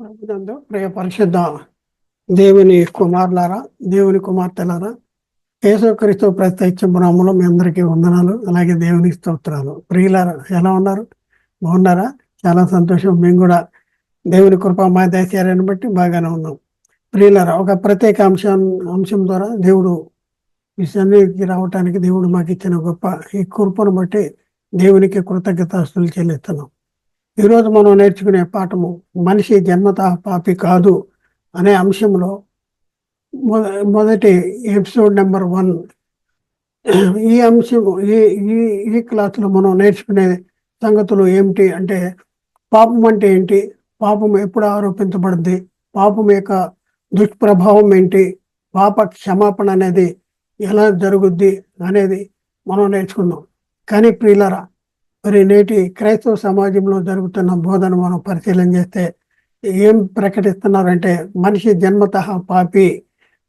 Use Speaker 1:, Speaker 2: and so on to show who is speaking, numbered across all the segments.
Speaker 1: ప్రభునందు ప్రియ పరిశుద్ధ దేవుని కుమారులారా దేవుని కుమార్తెలారా యేసుక్రీస్తు ప్రత్యక్షమునామలో మీ అందరికీ వందనాలు అలాగే దేవుని స్తోత్రాలు. ప్రియులారా ఎలా ఉన్నారు? బాగున్నారా? చాలా సంతోషం. మేము కూడా దేవుని కృప మా దయచేయాలని బట్టి బాగానే ఉన్నాం. ప్రియులారా ఒక ప్రత్యేక అంశం అంశం ద్వారా దేవుడు ఈ సన్నిధికి రావటానికి దేవుడు మాకు ఇచ్చిన గొప్ప ఈ కృపను బట్టి దేవునికి కృతజ్ఞతాస్తులు చెల్లిస్తున్నాం. ఈరోజు మనం నేర్చుకునే పాఠము మనిషి జన్మత పాపి కాదు అనే అంశంలో మొదటి ఎపిసోడ్ నెంబర్ వన్ ఈ అంశం ఈ ఈ ఈ క్లాసులో మనం నేర్చుకునే సంగతులు ఏమిటి అంటే పాపం అంటే ఏంటి? పాపం ఎప్పుడు ఆరోపించబడుద్ది పాపం యొక్క దుష్ప్రభావం ఏంటి? పాప క్షమాపణ అనేది ఎలా జరుగుద్ది అనేది మనం నేర్చుకుందాం. కానీ ప్రియులరా మరి నేటి క్రైస్తవ సమాజంలో జరుగుతున్న బోధన మనం పరిశీలన చేస్తే ఏం ప్రకటిస్తున్నారంటే మనిషి జన్మత పాపి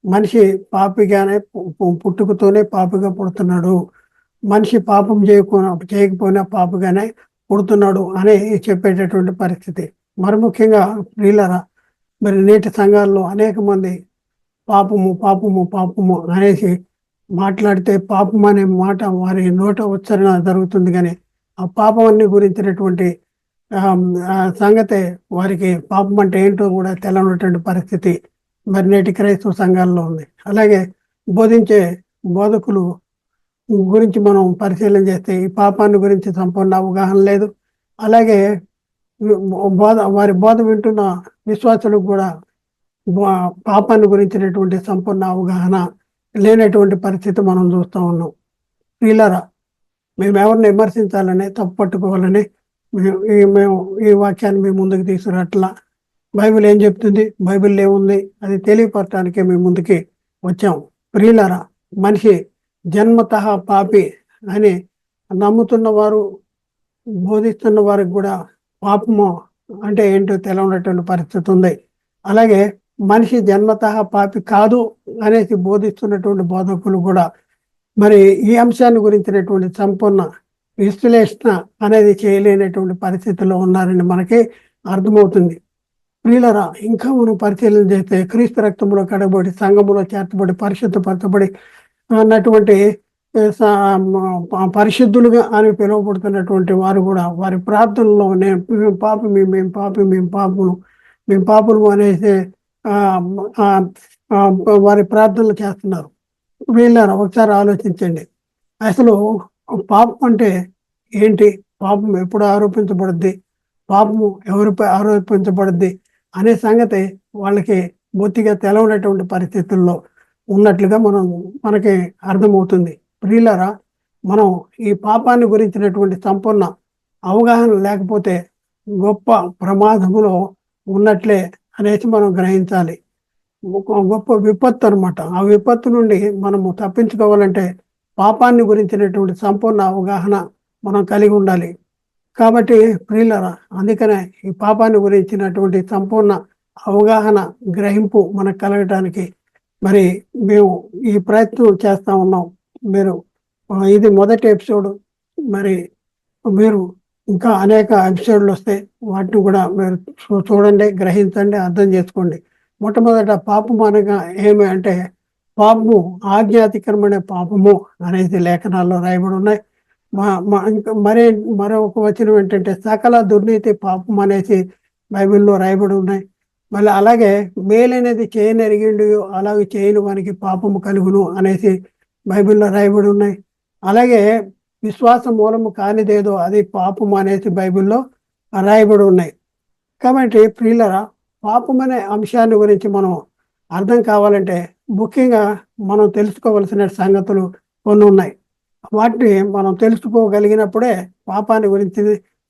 Speaker 1: మనిషి పాపిగానే పుట్టుకతోనే పాపిగా పుడుతున్నాడు మనిషి పాపం చేయకుండా చేయకపోయినా పాపగానే పుడుతున్నాడు అని చెప్పేటటువంటి పరిస్థితి. మరి ముఖ్యంగా ప్రియులరా మరి నేటి సంఘాల్లో అనేక మంది పాపము పాపము పాపము అనేసి మాట్లాడితే పాపం అనే మాట వారి నోట ఉచ్చరణ జరుగుతుంది కానీ పాపం గురించినటువంటి సంగతే వారికి పాపం అంటే ఏంటో కూడా తెలనటువంటి పరిస్థితి మరి నేటి క్రైస్తవ సంఘాల్లో ఉంది. అలాగే బోధించే బోధకులు గురించి మనం పరిశీలన చేస్తే ఈ పాపాన్ని గురించి సంపూర్ణ అవగాహన లేదు. అలాగే బోధ వారి బోధ వింటున్న విశ్వాసులకు కూడా పాపాన్ని గురించినటువంటి సంపూర్ణ అవగాహన లేనటువంటి పరిస్థితి మనం చూస్తూ ఉన్నాం. పిల్లరా మేము ఎవరిని విమర్శించాలని తప్పు పట్టుకోవాలని మేము ఈ వాక్యాన్ని మేము ముందుకు తీసుకురట్లా. బైబిల్ ఏం చెప్తుంది? బైబిల్ ఏముంది? అది తెలియపరచడానికే మేము ముందుకి వచ్చాం. ప్రియులరా మనిషి జన్మత పాపి అని నమ్ముతున్న వారు బోధిస్తున్న వారికి కూడా పాపము అంటే ఏంటో తెలవనటువంటి పరిస్థితి ఉంది. అలాగే మనిషి జన్మత పాపి కాదు అనేసి బోధిస్తున్నటువంటి బోధకులు కూడా మరి ఈ అంశాన్ని గురించినటువంటి సంపూర్ణ విశ్లేషణ అనేది చేయలేనటువంటి పరిస్థితుల్లో ఉన్నారని మనకి అర్థమవుతుంది. ప్రియులరా ఇంకా మనం పరిశీలన చేస్తే క్రీస్తు రక్తంలో కడబడి సంఘములో చేర్చబడి పరిశుద్ధపరచబడి అన్నటువంటి పరిశుద్ధులుగా అని పిలువబడుతున్నటువంటి వారు కూడా వారి ప్రార్థనలో నేను పాపి మేము పాపి మేము పాపము మేము పాపము అనేసి వారి ప్రార్థనలు చేస్తున్నారు. వీళ్ళారా ఒకసారి ఆలోచించండి. అసలు పాపం అంటే ఏంటి? పాపం ఎప్పుడు ఆరోపించబడుద్ది? పాపము ఎవరిపై ఆరోపించబడుద్ది? అనే సంగతి వాళ్ళకి బొత్తిగా తెలవనటువంటి పరిస్థితుల్లో ఉన్నట్లుగా మనం మనకి అర్థమవుతుంది. ప్రియులరా మనం ఈ పాపాన్ని గురించినటువంటి సంపూర్ణ అవగాహన లేకపోతే గొప్ప ప్రమాదములో ఉన్నట్లే అనేసి మనం గ్రహించాలి. గొప్ప విపత్తు అనమాట ఆ విపత్తు నుండి మనము తప్పించుకోవాలంటే పాపాన్ని గురించినటువంటి సంపూర్ణ అవగాహన మనం కలిగి ఉండాలి. కాబట్టి ప్రియులరా అందుకనే ఈ పాపాన్ని గురించినటువంటి సంపూర్ణ అవగాహన గ్రహింపు మనకు కలగటానికి మరి మేము ఈ ప్రయత్నం చేస్తా ఉన్నాం. మీరు ఇది మొదటి ఎపిసోడ్. మరి మీరు ఇంకా అనేక ఎపిసోడ్లు వస్తాయి వాటిని కూడా మీరు చూడండి గ్రహించండి అర్థం చేసుకోండి. మొట్టమొదట పాపము అనగా ఏమి అంటే పాపము ఆజ్ఞాతికరమైన పాపము అనేది లేఖనాల్లో రాయబడి ఉన్నాయి. మా ఇంకా మరే మరొక వచనం ఏంటంటే సకల దుర్నీతి పాపం అనేసి బైబిల్లో రాయబడి ఉన్నాయి. మళ్ళీ అలాగే మేలనేది చేయనరిగిండు అలాగే చేయని వానికి పాపము కలుగును అనేసి బైబిల్లో రాయబడి ఉన్నాయి. అలాగే విశ్వాస మూలము కానిదేదో అది పాపము అనేసి బైబిల్లో రాయబడి ఉన్నాయి. కాబట్టి ప్రియులరా పాపం అనే అంశాన్ని గురించి మనం అర్థం కావాలంటే ముఖ్యంగా మనం తెలుసుకోవలసిన సంగతులు కొన్ని ఉన్నాయి. వాటిని మనం తెలుసుకోగలిగినప్పుడే పాపాన్ని గురించి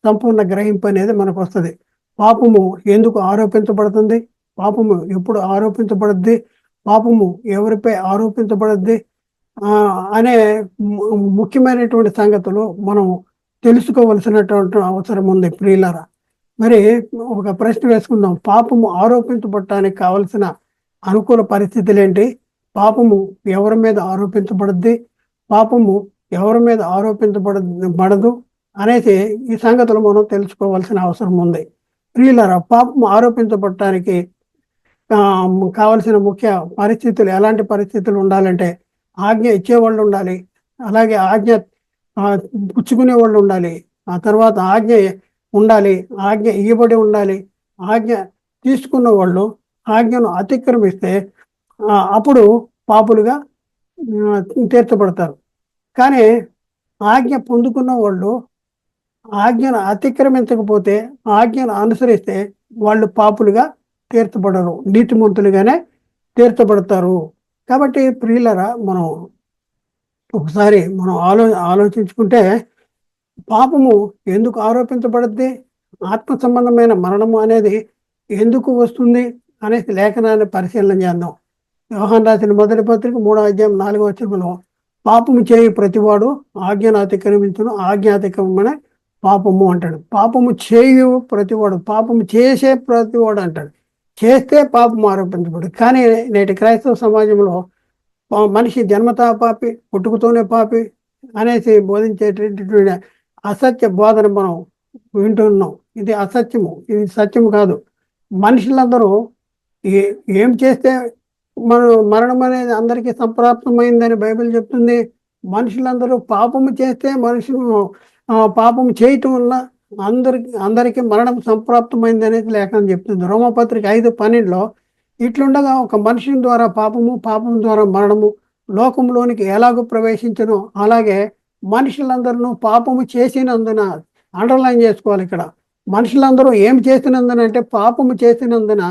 Speaker 1: సంపూర్ణ గ్రహింపు అనేది మనకు వస్తుంది. పాపము ఎందుకు ఆరోపించబడుతుంది? పాపము ఎప్పుడు ఆరోపించబడుద్ది? పాపము ఎవరిపై ఆరోపించబడుద్ది? అనే ముఖ్యమైనటువంటి సంగతులు మనం తెలుసుకోవలసినటువంటి అవసరం ఉంది ప్రియులరా. మరి ఒక ప్రశ్న వేసుకుందాం. పాపము ఆరోపించబడటానికి కావలసిన అనుకూల పరిస్థితులు ఏంటి పాపము ఎవరి మీద ఆరోపించబడుద్ది? పాపము ఎవరి మీద ఆరోపించబడ పడదు అనేసి ఈ సంగతులు మనం తెలుసుకోవాల్సిన అవసరం ఉంది. ప్రియులరా పాపం ఆరోపించబడటానికి కావలసిన ముఖ్య పరిస్థితులు ఎలాంటి పరిస్థితులు ఉండాలంటే ఆజ్ఞ ఇచ్చేవాళ్ళు ఉండాలి. అలాగే ఆజ్ఞ పుచ్చుకునే వాళ్ళు ఉండాలి. ఆ తర్వాత ఆజ్ఞ ఉండాలి ఆజ్ఞ ఇవ్వబడి ఉండాలి ఆజ్ఞ తీసుకున్న వాళ్ళు ఆజ్ఞను అతిక్రమిస్తే అప్పుడు పాపులుగా తీర్చబడతారు. కానీ ఆజ్ఞ పొందుకున్న వాళ్ళు ఆజ్ఞను అతిక్రమించకపోతే ఆజ్ఞను అనుసరిస్తే వాళ్ళు పాపులుగా తీర్చబడరు నీతిమంతులుగానే తీర్చబడతారు. కాబట్టి ప్రియులరా మనం ఒకసారి మనం ఆలో ఆలోచించుకుంటే పాపము ఎందుకు ఆరోపించబడుద్ది? ఆత్మ సంబంధమైన మరణము అనేది ఎందుకు వస్తుంది అనేసి లేఖనాన్ని పరిశీలన చేద్దాం. వ్యవహాన్ రాసిన మొదటి పత్రిక మూడో అధ్యాయం నాలుగో వచనంలో పాపము చేయి ప్రతివాడు ఆజ్ఞను అతిక్రమించును ఆజ్ఞ అతిక్రమణ పాపము అంటాడు. పాపము చేయు ప్రతివాడు పాపము చేసే ప్రతివాడు అంటాడు. చేస్తే పాపం ఆరోపించబడు. కానీ నేటి క్రైస్తవ సమాజంలో మనిషి జన్మతా పాపి పుట్టుకతోనే పాపి అనేసి బోధించేటటువంటి అసత్య బోధన మనం వింటున్నాం. ఇది అసత్యము. ఇది సత్యము కాదు. మనుషులందరూ ఏ ఏం చేస్తే మన మరణం అనేది అందరికీ సంప్రాప్తమైందని బైబిల్ చెప్తుంది. మనుషులందరూ పాపము చేస్తే మనుషులు పాపము చేయటం వల్ల అందరికి అందరికీ మరణం సంప్రాప్తమైంది అనేది లేఖనం చెప్తుంది. రోమపత్రిక ఐదు పన్నెండులో ఇట్లుండగా ఒక మనిషిని ద్వారా పాపము పాపం ద్వారా మరణము లోకంలోనికి ఎలాగో ప్రవేశించను. అలాగే మనుషులందరూ పాపము చేసినందున అండర్లైన్ చేసుకోవాలి ఇక్కడ. మనుషులందరూ ఏం చేసినందున అంటే పాపము చేసినందున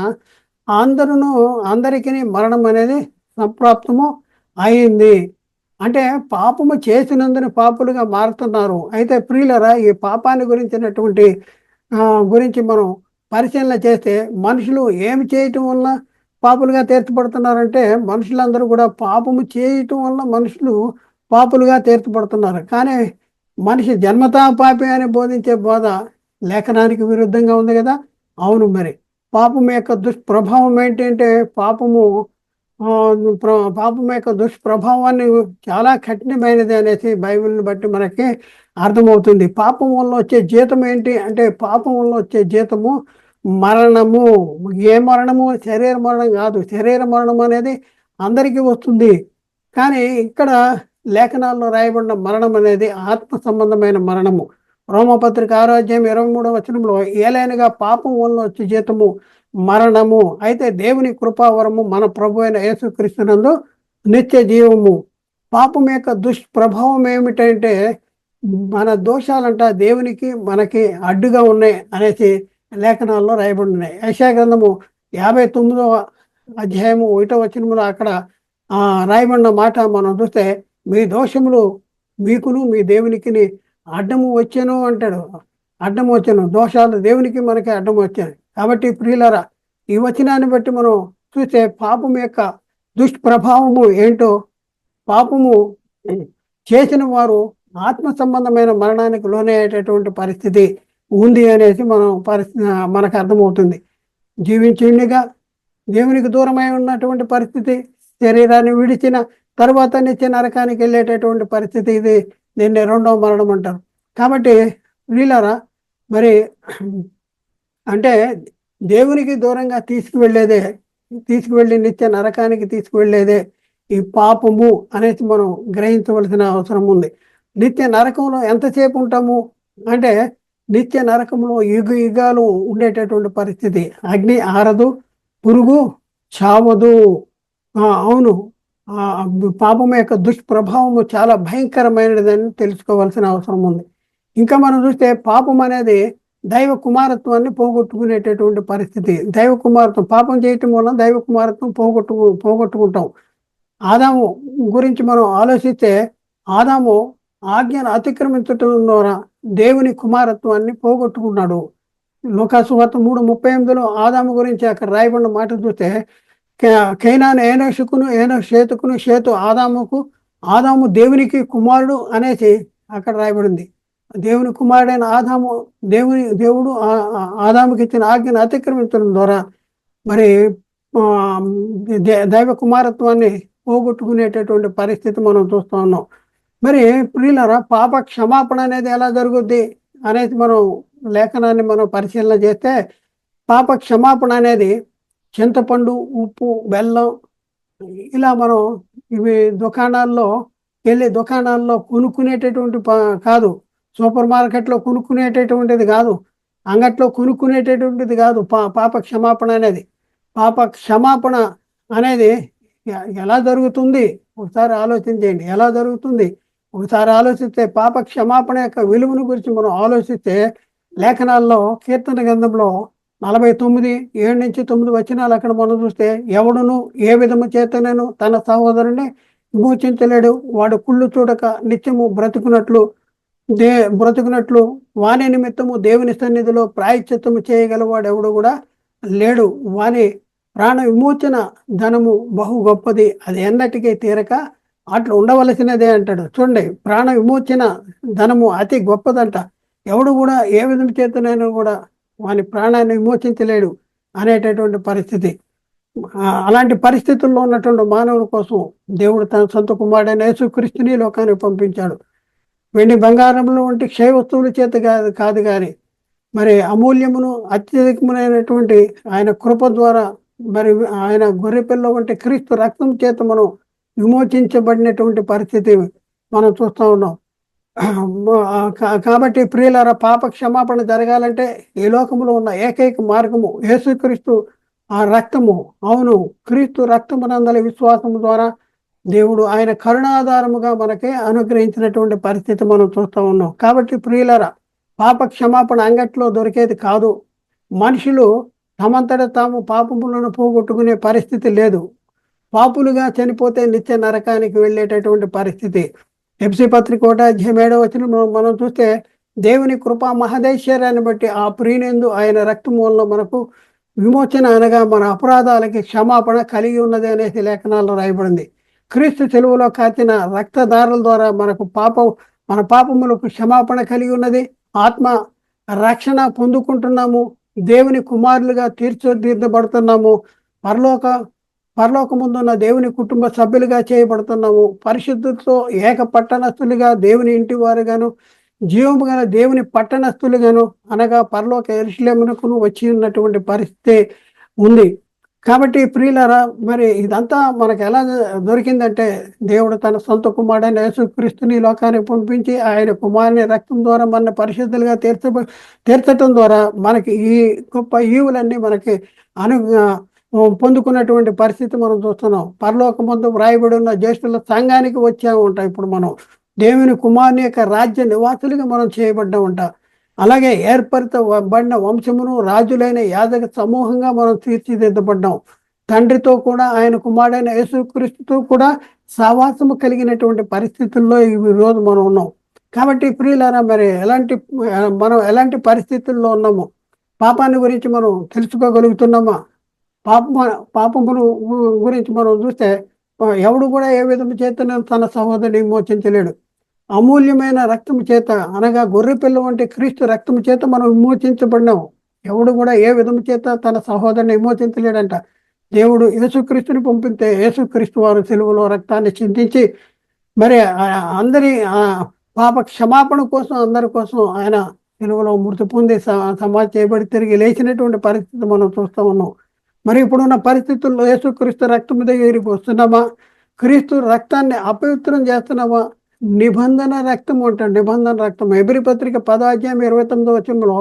Speaker 1: అందరూ అందరికీ మరణం అనేది సంప్రాప్తము అయింది. అంటే పాపము చేసినందున పాపులుగా మారుతున్నారు. అయితే ప్రియులరా ఈ పాపాన్ని గురించినటువంటి గురించి మనం పరిశీలన చేస్తే మనుషులు ఏమి చేయటం వల్ల పాపులుగా తీర్చబడుతున్నారంటే మనుషులందరూ కూడా పాపము చేయటం వల్ల మనుషులు పాపులుగా తీర్చబడుతున్నారు. కానీ మనిషి జన్మతా పాపి అని బోధించే బోధ లేఖనానికి విరుద్ధంగా ఉంది కదా? అవును మరి. పాపం యొక్క దుష్ప్రభావం ఏంటంటే పాపము పాపం యొక్క దుష్ప్రభావాన్ని చాలా కఠినమైనది అనేసి బైబిల్ని బట్టి మనకి అర్థమవుతుంది. పాపం వల్ల వచ్చే జీతం ఏంటి? అంటే పాపం వల్ల వచ్చే జీతము మరణము. ఏ మరణము? శరీర మరణం కాదు. శరీర మరణం అనేది అందరికీ వస్తుంది. కానీ ఇక్కడ లేఖనాల్లో రాయబడిన మరణం అనేది ఆత్మ సంబంధమైన మరణము. రోమపత్రిక ఆరోగ్యం ఇరవై మూడవ వచనంలో ఏలైనగా పాపం వల్ల వచ్చే జీతము మరణము. అయితే దేవుని కృపావరము మన ప్రభు అయిన యేసుక్రీస్తునందు నిత్య జీవము. పాపం యొక్క దుష్ప్రభావం ఏమిటంటే మన దోషాలంట దేవునికి మనకి అడ్డుగా ఉన్నాయి అనేసి లేఖనాల్లో రాయబడి ఉన్నాయి. యశా గ్రంథము యాభై తొమ్మిదవ అధ్యాయము ఒకటో వచనములో అక్కడ రాయబడిన మాట మనం చూస్తే మీ దోషములు మీకును మీ దేవునికి అడ్డము వచ్చాను అంటాడు. అడ్డం వచ్చాను. దోషాలు దేవునికి మనకి అడ్డం వచ్చాను కాబట్టి ప్రియులరా ఈ వచనాన్ని బట్టి మనం చూస్తే పాపం యొక్క దుష్ప్రభావము ఏంటో పాపము చేసిన వారు ఆత్మ సంబంధమైన మరణానికి లోనయ్యేటటువంటి పరిస్థితి ఉంది అనేసి మనం పరిస్థితి మనకు అర్థమవుతుంది. జీవించిండిగా దేవునికి దూరమై ఉన్నటువంటి పరిస్థితి శరీరాన్ని విడిచిన తర్వాత నిత్య నరకానికి వెళ్ళేటటువంటి పరిస్థితి ఇది. దీన్ని రెండవ మరణం అంటారు. కాబట్టి వీళ్ళరా మరి అంటే దేవునికి దూరంగా తీసుకువెళ్ళేదే తీసుకువెళ్ళి నిత్య నరకానికి తీసుకువెళ్ళేదే ఈ పాపము అనేసి మనం గ్రహించవలసిన అవసరం ఉంది. నిత్య నరకంలో ఎంతసేపు ఉంటాము? అంటే నిత్య నరకంలో యుగ యుగాలు ఉండేటటువంటి పరిస్థితి. అగ్ని ఆరదు పురుగు చావదు. అవును. పాపం యొక్క దుష్ప్రభావము చాలా భయంకరమైనదని తెలుసుకోవాల్సిన అవసరం ఉంది. ఇంకా మనం చూస్తే పాపం అనేది దైవ కుమారత్వాన్ని పోగొట్టుకునేటటువంటి పరిస్థితి. దైవ కుమారత్వం పాపం చేయటం వలన దైవ కుమారత్వం పోగొట్టుకు పోగొట్టుకుంటాం. ఆదాము గురించి మనం ఆలోచిస్తే ఆదాము ఆజ్ఞను అతిక్రమించటం ద్వారా దేవుని కుమారత్వాన్ని పోగొట్టుకున్నాడు. లోకాసు వార్త మూడు ముప్పై ఎనిమిదిలో ఆదాము గురించి అక్కడ రాయబడిన మాట చూస్తే కైనాను ఏనోషుకును ఏనో షేతుకును షేతు ఆదాముకు ఆదాము దేవునికి కుమారుడు అనేసి అక్కడ రాయబడింది. దేవుని కుమారుడైన ఆదాము దేవుని దేవుడు ఆదాముకి ఇచ్చిన ఆజ్ఞను అతిక్రమించడం ద్వారా మరి దైవ కుమారత్వాన్ని పోగొట్టుకునేటటువంటి పరిస్థితి మనం చూస్తూ ఉన్నాం. మరి ప్రియులరా పాప క్షమాపణ అనేది ఎలా జరుగుద్ది అనేది మనం లేఖనాన్ని మనం పరిశీలన చేస్తే పాప క్షమాపణ అనేది చింతపండు ఉప్పు బెల్లం ఇలా మనం ఇవి దుకాణాల్లో వెళ్ళే దుకాణాల్లో కొనుక్కునేటటువంటి కాదు. సూపర్ మార్కెట్లో కొనుక్కునేటటువంటిది కాదు. అంగట్లో కొనుక్కునేటటువంటిది కాదు. పా పాప క్షమాపణ అనేది. పాప క్షమాపణ అనేది ఎలా జరుగుతుంది? ఒకసారి ఆలోచించేయండి ఎలా జరుగుతుంది? ఒకసారి ఆలోచిస్తే పాప క్షమాపణ యొక్క విలువను గురించి మనం ఆలోచిస్తే లేఖనాల్లో కీర్తన గ్రంథంలో నలభై తొమ్మిది ఏడు నుంచి తొమ్మిది వచ్చినాలు అక్కడ మనం చూస్తే ఎవడును ఏ విధము చేతనేను తన సహోదరుని విమోచించలేడు. వాడు కుళ్ళు చూడక నిత్యము బ్రతుకున్నట్లు దే బ్రతుకున్నట్లు వాని నిమిత్తము దేవుని సన్నిధిలో ప్రాయశ్చిత్తము చేయగలవాడు ఎవడు కూడా లేడు. వాని ప్రాణ విమోచన ధనము బహు గొప్పది. అది ఎన్నటికీ తీరక అట్లా ఉండవలసినదే అంటాడు. చూడండి ప్రాణ విమోచన ధనము అతి గొప్పదంట. ఎవడు కూడా ఏ విధం చేతనైనా కూడా వాని ప్రాణాన్ని విమోచించలేడు అనేటటువంటి పరిస్థితి. అలాంటి పరిస్థితుల్లో ఉన్నటువంటి మానవుల కోసం దేవుడు తన సొంత కుమారుడైన యేసుక్రీస్తుని లోకానికి పంపించాడు. వెండి బంగారంలో వంటి క్షయ వస్తువుల చేత కాదు కాదు కానీ మరి అమూల్యమును అత్యధికమైనటువంటి ఆయన కృప ద్వారా మరి ఆయన గొర్రెపిల్ల వంటి క్రీస్తు రక్తం చేత మనం విమోచించబడినటువంటి పరిస్థితి మనం చూస్తూ ఉన్నాం. కాబట్టి ప్రియులార పాప క్షమాపణ జరగాలంటే ఈ లోకంలో ఉన్న ఏకైక మార్గము యేసుక్రీస్తు ఆ రక్తము. అవును క్రీస్తు రక్తమునందలి విశ్వాసము ద్వారా దేవుడు ఆయన కరుణాధారముగా మనకి అనుగ్రహించినటువంటి పరిస్థితి మనం చూస్తూ ఉన్నాం. కాబట్టి ప్రియులర పాప క్షమాపణ అంగట్లో దొరికేది కాదు. మనుషులు తమంతట తాము పాపములను పోగొట్టుకునే పరిస్థితి లేదు. పాపులుగా చనిపోతే నిత్య నరకానికి వెళ్ళేటటువంటి పరిస్థితి. ఎఫ్సి పత్రిక ఒకటి అధ్యాయం ఏడవ వచ్చిన మనం చూస్తే దేవుని కృపా మహదేశ్వర్యాన్ని బట్టి ఆ ప్రియునందు ఆయన రక్తమూలంలో మనకు విమోచన అనగా మన అపరాధాలకి క్షమాపణ కలిగి ఉన్నది అనేసి లేఖనాల్లో రాయబడింది. క్రీస్తు చెలువులో కాచిన రక్తదారుల ద్వారా మనకు పాపం మన పాపములకు క్షమాపణ కలిగి ఉన్నది. ఆత్మ రక్షణ పొందుకుంటున్నాము. దేవుని కుమారులుగా తీర్చిదిద్దబడుతున్నాము పరలోక పరలోకముందున్న దేవుని కుటుంబ సభ్యులుగా చేయబడుతున్నాము. పరిశుద్ధులతో ఏక పట్టణస్థులుగా దేవుని ఇంటి వారుగాను జీవము గల దేవుని పట్టణస్థులుగాను అనగా పరలోక ఎరుశలేమునకును వచ్చి ఉన్నటువంటి పరిస్థితి ఉంది. కాబట్టి ప్రియులరా మరి ఇదంతా మనకు ఎలా దొరికిందంటే దేవుడు తన సొంత కుమారుడైన యేసుక్రీస్తుని లోకానికి పంపించి ఆయన కుమారుని రక్తం ద్వారా మన పరిశుద్ధులుగా తీర్చ తీర్చటం ద్వారా మనకి ఈ గొప్ప ఈవులన్నీ మనకి అను పొందుకున్నటువంటి పరిస్థితి మనం చూస్తున్నాం. పరలోక ముందు వ్రాయబడి ఉన్న జ్యేష్ఠుల సంఘానికి వచ్చాము ఉంటాం ఇప్పుడు మనం. దేవుని కుమారుని యొక్క రాజ్య నివాసులుగా మనం చేయబడ్డా ఉంటాం అలాగే ఏర్పరచబడిన వంశమును రాజులైన యాదక సమూహంగా మనం తీర్చిదిద్దబడ్డాం. తండ్రితో కూడా ఆయన కుమారుడైన యేసుక్రీస్తుతో కూడా సావాసము కలిగినటువంటి పరిస్థితుల్లో ఈ రోజు మనం ఉన్నాం. కాబట్టి ప్రియులారా మరి ఎలాంటి మనం ఎలాంటి పరిస్థితుల్లో ఉన్నాము? పాపాన్ని గురించి మనం తెలుసుకోగలుగుతున్నామా? పాప పాపమును గురించి మనం చూస్తే ఎవడు కూడా ఏ విధము చేతన తన సహోదరుని విమోచించలేడు. అమూల్యమైన రక్తము చేత అనగా గొర్రె పిల్ల వంటి క్రీస్తు రక్తము చేత మనం విమోచించబడినాము ఎవడు కూడా ఏ విధము చేత తన సహోదరుని విమోచించలేడంట. దేవుడు యేసుక్రీస్తుని పంపితే యేసుక్రీస్తు వారు సెలువులో రక్తాన్ని చింతించి మరి ఆ- అందరి పాప క్షమాపణ కోసం అందరి కోసం ఆయన సెలువులో మృతి పొంది స- సమాధి చేయబడి తిరిగి లేచినటువంటి పరిస్థితి మనం చూస్తూ ఉన్నాం. మరి ఇప్పుడున్న పరిస్థితుల్లో యేసుక్రీస్తు రక్తం మీద వస్తున్నామా క్రీస్తు రక్తాన్ని అపవిత్రం చేస్తున్నామా? నిబంధన రక్తం ఉంటాడు నిబంధన రక్తం. ఎబ్రి పత్రిక పదాధ్యాయం ఇరవై తొమ్మిదో వచ్చంలో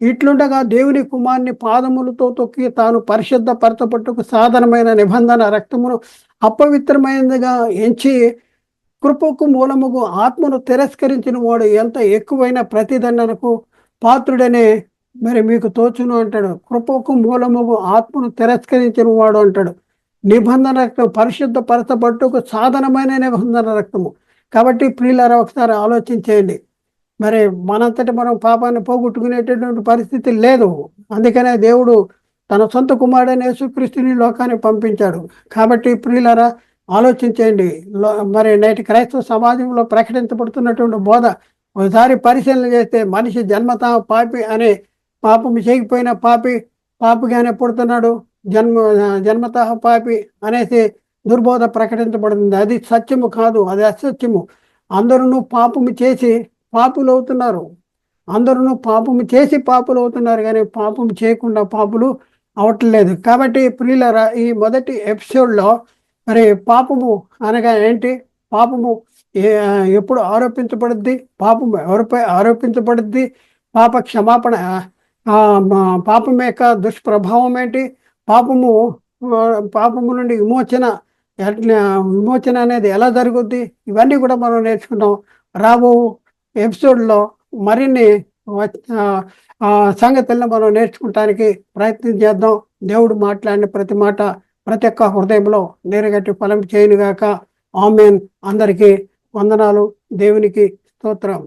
Speaker 1: ఇట్లుండగా దేవుని కుమార్ని పాదములతో తొక్కి తాను పరిశుద్ధ పరచపట్టుకు సాధనమైన నిబంధన రక్తమును అపవిత్రమైనదిగా ఎంచి కృపకు మూలముకు ఆత్మను తిరస్కరించిన వాడు ఎంత ఎక్కువైన ప్రతిదండనకు పాత్రుడనే మరి మీకు తోచును అంటాడు. కృపకు మూలముగు ఆత్మను తిరస్కరించిన వాడు అంటాడు. నిబంధన రక్తం పరిశుద్ధ పరచబట్టుకు సాధనమైన నిబంధన రక్తము. కాబట్టి ప్రియులారా ఒకసారి ఆలోచించేయండి. మరి మనంతటి మనం పాపాన్ని పోగొట్టుకునేటటువంటి పరిస్థితి లేదు. అందుకనే దేవుడు తన సొంత కుమారుడైన యేసుక్రీస్తుని లోకాన్ని పంపించాడు. కాబట్టి ప్రియులారా ఆలోచించేయండి. మరి నేటి క్రైస్తవ సమాజంలో ప్రకటించబడుతున్నటువంటి బోధ ఒకసారి పరిశీలన చేస్తే మనిషి జన్మత పాపి అనే పాపం చేయకపోయిన పాపి పాపిగానే పుడుతున్నాడు జన్మ జన్మత పాపి అనేసి దుర్బోధ ప్రకటించబడుతుంది అది సత్యము కాదు అది అసత్యము. అందరూ పాపము చేసి పాపులు అవుతున్నారు అందరూ పాపము చేసి పాపులు అవుతున్నారు కానీ పాపం చేయకుండా పాపులు అవట్లేదు. కాబట్టి ప్రియులరా ఈ మొదటి ఎపిసోడ్లో మరి పాపము అనగా ఏంటి? పాపము ఎప్పుడు ఆరోపించబడుద్ది? పాపము ఎవరిపై ఆరోపించబడుద్ది? పాప క్షమాపణ పాపం యొక్క దుష్ప్రభావం ఏంటి? పాపము పాపము నుండి విమోచన విమోచన అనేది ఎలా జరుగుద్ది? ఇవన్నీ కూడా మనం నేర్చుకున్నాం రాబో ఎపిసోడ్లో మరిన్ని సంగతులను మనం నేర్చుకుంటానికి ప్రయత్నం చేద్దాం. దేవుడు మాట్లాడిన ప్రతి మాట ప్రతి ఒక్క హృదయంలో నీరగట్టి ఫలం చేయనుగాక. ఆమెన్. అందరికీ వందనాలు. దేవునికి స్తోత్రం.